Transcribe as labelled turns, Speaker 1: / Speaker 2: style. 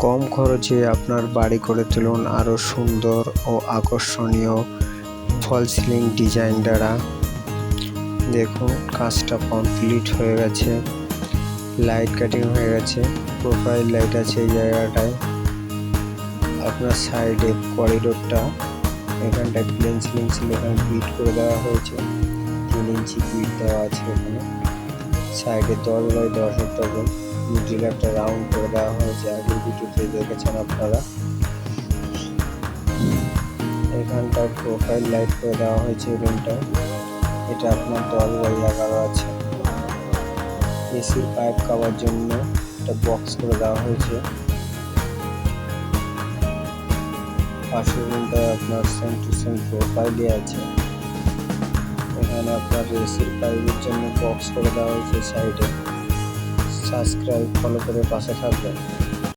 Speaker 1: কম খরচে আপনার বাড়ি করে তুলুন আরও সুন্দর ও আকর্ষণীয় ফল সিলিং ডিজাইন দ্বারা। দেখুন, কাজটা কমপ্লিট হয়ে গেছে। লাইট কাটিং হয়ে গেছে। প্রোফাইল লাইট আছে এই জায়গাটায়। আপনার সাইডে করিডোরটা, এখানটায় প্লেন সিলিং ছিল, এখানে বিট করে দেওয়া হয়েছে। তিন ইঞ্চি বিট দেওয়া আছে এখানে। সাইডে দশ বাই দশ রুম মিডিল একটা রাউন্ড করে দেওয়া হয়েছে। দেখেছেন আপনারা? এখানটায় প্রোফাইল লাইট করে দেওয়া হয়েছে রুমটায় এটা আপনার দশ বাই এগারো আছে। এসির পাইপ খাওয়ার জন্য একটা বক্স করে দেওয়া হয়েছে। পাশের রুমটায় আপনার সেম টু সেম প্রোফাইলই আছে। এখানে আপনার এসির পাইপের জন্য বক্স করে দেওয়া হয়েছে সাইডে সাবস্ক্রাইব ফলো করে পাশে থাকবেন।